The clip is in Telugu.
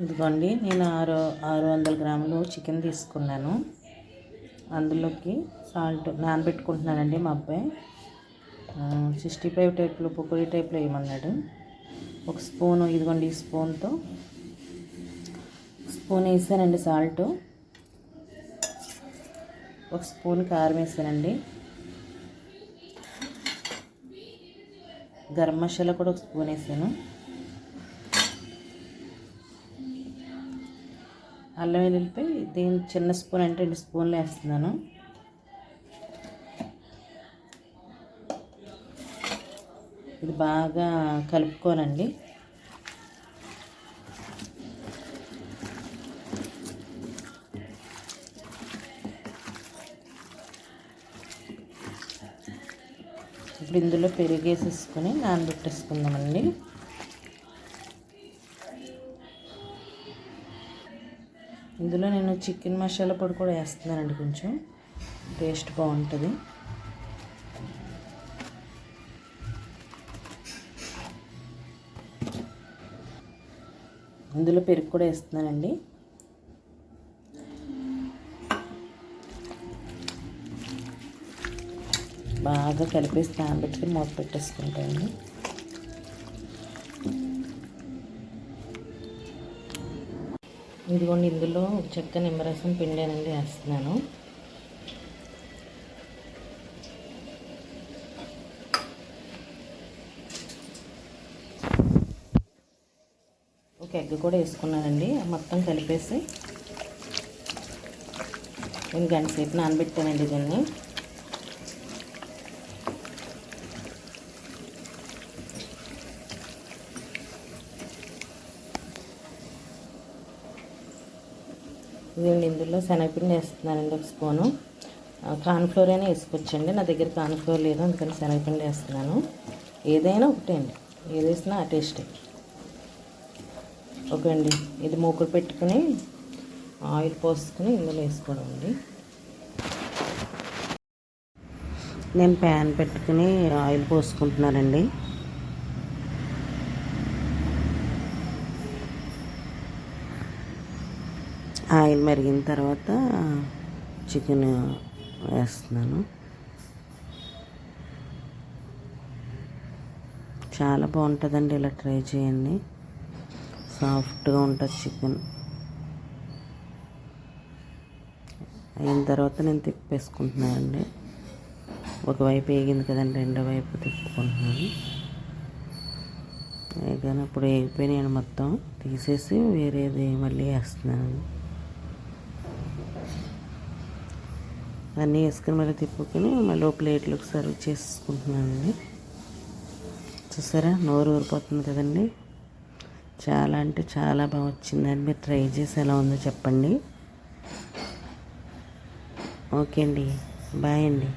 ఇదిగోండి నేను ఆరు ఆరు వందల గ్రాములు చికెన్ తీసుకున్నాను. అందులోకి సాల్ట్ నానబెట్టుకుంటున్నానండి మా అబ్బాయి. సిక్స్టీ ఫైవ్ టైప్లో పకోడీ టైప్లో వేయమన్నాడు. ఒక స్పూను ఇదిగోండి ఈ స్పూన్తో. స్పూన్ వేసానండి సాల్ట్. ఒక స్పూన్ కారం వేసానండి. గరం మసాలా కూడా ఒక స్పూన్ వేసాను. అల్లం వెల్లుల్లిపాయ దీని చిన్న స్పూన్ అంటే రెండు స్పూన్లు వేస్తున్నాను. ఇది బాగా కలుపుకోనండి ఇప్పుడు ఇందులో పెరిగేసేసుకొని నానబెట్టేసుకుందామండి. ఇందులో నేను చికెన్ మసాలా పొడి కూడా వేస్తున్నానండి కొంచెం. టేస్ట్ బాగుంటుంది. ఇందులో పెరుగు కూడా వేస్తున్నానండి. బాగా కలిపేసి నానబెట్టుకుని మూత పెట్టేసుకుంటాను ఇదిగోండి ఇందులో చెక్క నిమ్మరసం పిండానండి వేస్తున్నాను. ఒక ఎగ్ కూడా వేసుకున్నానండి. మొత్తం కలిపేసి నేను గంట సేపు నానబెట్టానండి దీన్ని. నేను ఇందులో శనగపిండి వేస్తున్నానండి ఒక స్పూను. కార్న్ఫ్లోర్ అయినా వేసుకోవచ్చండి. నా దగ్గర కార్న్ఫ్లోర్ లేదు అందుకని శనగపిండి వేస్తున్నాను. ఏదైనా ఒకటే అండి. ఏది వేసినా ఆ టేస్టే. ఓకే అండి ఇది మూకుడు పెట్టుకుని ఆయిల్ పోసుకుని ఇందులో వేసుకోవడం అండి. నేను ప్యాన్ పెట్టుకుని ఆయిల్ పోసుకుంటున్నానండి. ఆయిల్ మరిగిన తర్వాత చికెన్ వేస్తున్నాను. చాలా బాగుంటుందండి ఇలా ట్రై చేయండి. సాఫ్ట్గా ఉంటుంది చికెన్. అయిన తర్వాత నేను తిప్పేసుకుంటున్నానండి. ఒకవైపు వేగింది కదండి రెండో వైపు తిప్పుకుంటున్నాను. వేగాను ఇప్పుడు వేగిపోయినాయి మొత్తం. తీసేసి వేరేది మళ్ళీ వేస్తున్నాను అన్నీ వేసుకుని మళ్ళీ తిప్పుకొని మళ్ళీ ఒక సర్వ్ చేసుకుంటున్నానండి చూసారా? నోరు ఊరిపోతుంది కదండి. చాలా అంటే చాలా బాగా వచ్చిందండి. మీరు ట్రై చేసి ఎలా ఉందో చెప్పండి. ఓకే అండి. బాయ్ అండి.